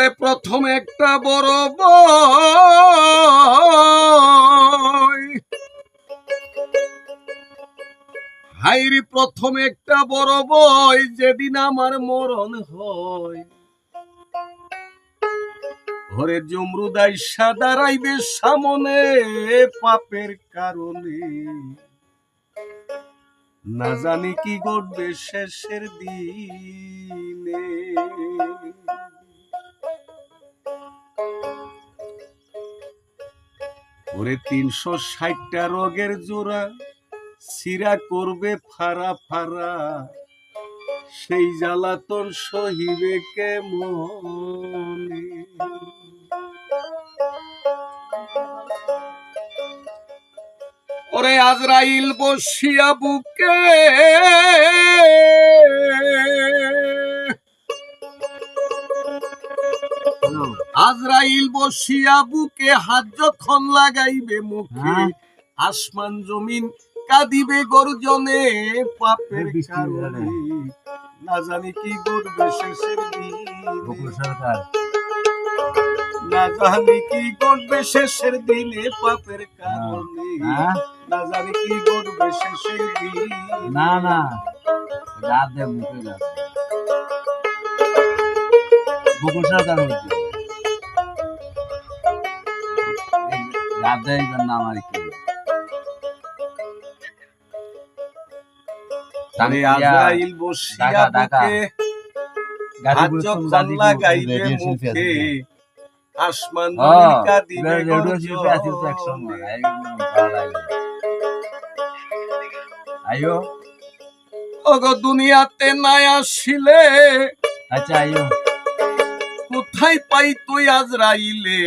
ওরে প্রথম একটা বড় বই। হাইরি, প্রথম একটা বড় বই, যেদিন আমার মরণ হয়। ঘরে জমরুদাই সাদারাইবে সামনে, পাপের কারণে। না জানি কি ঘটবে শেষের দিনে। ওরে তিনশো ষাটটা রোগের জোড়া, সিরা করবে ফারা ফারা। সেই জ্বালাতন সহিবে কেমনে? ওরে আজরাইল বসিয়া বুকে আজরাইল বসিয়া বুকে হাত যখন লাগাইবে মুখে হ্যাঁ। আসমান জমিন কাঁদিবে গর্জনে পাপের কারণে না জানি কি করবে শেষের দিনে। সরকার। না জানি কি করবে শেষের দিনে পাপের কারণে হ্যাঁ। না জানি কি করবে শেষের দিনে। না না। রাত দে মুখে রাত বকুল সরকার হচ্ছে আসমান কাঁদিবে গর্জনে। আইও। ওগো দুনিয়াতে নাই আসিলে। আচ্ছা আইও। কোথায় পাই তুই আজরাইলে?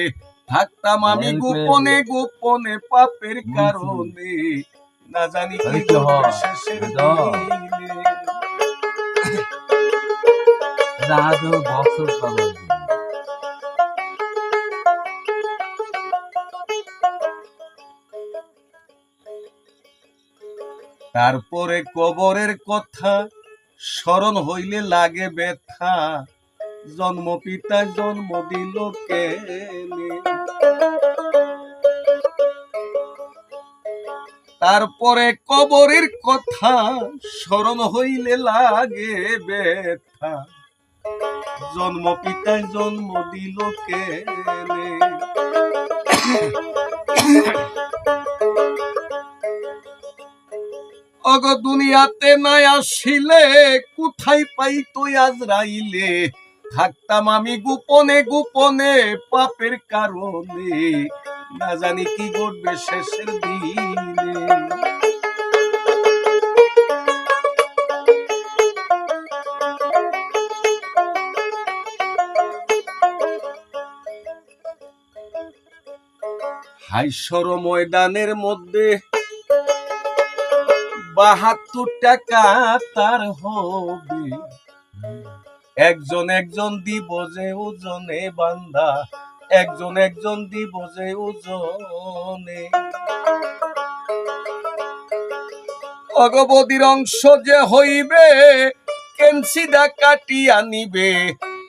থাকতাম আমি গোপনে গোপনে পাপের কারণে। না জানি কি। শেষের পাবো তারপরে কবরের কথা স্মরণ হইলে লাগে ব্যথা। জন্ম পিতা জন্ম দিল কেনে? তারপরে কবরের কথা স্মরণ হইলে লাগে ব্যথা। জন্ম পিতা জন্ম দিল কেনে। অগ দুনিয়াতে নাই আসিলে, কোথায় পাই তুই আজরাইলে থাকতাম আমি গোপনে গোপনে পাপের কারণে। না জানি কি ঘটবে শেষের দিনে। হাইসর ময়দানের মধ্যে বাহাত্তর টাকা তার হবে। একজন একজন দিব যে ওজনে বান্দা, একজন একজন দিব যে ওজনে। অগবদির অংশ যে হইবে, কেনসিদা কাটিয়া নিবে।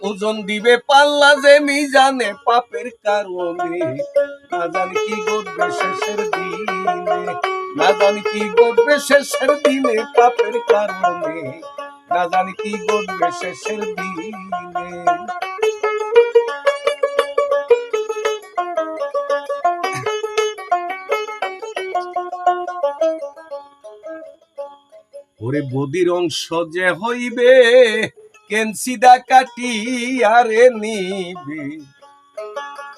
ওজন দিবে পাল্লা যে মিজানে পাপের কারণে। না জানি কি ঘটবে শেষের দিনে, না জানি কি ঘটবে শেষের দিনে পাপের কারণে। না জানি কি ঘটবে শেষের দিনে। ওরে বদির অংশ যে হইবে কেনসিদা কাটি আরে নিবি?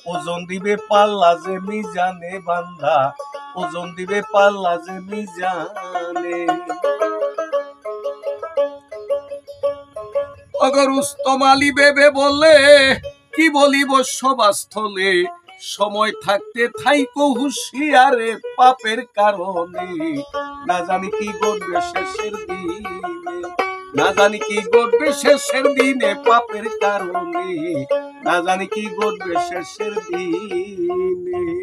ওজন দিবে পাল্লা যে মিজানে বান্দা, ওজন দিবে পাল্লা যে মিজানে। অগর উস্তম আলী বেবে বলে কি বলিব সবাস্থলে সময় থাকতে থাইকো হুঁশিয়ারে পাপের কারণে। না জানি কি ঘটবে শেষের দিনে। না জানি কি ঘটবে শেষের দিনে পাপের কারণে না জানি কি ঘটবে শেষের দিনে।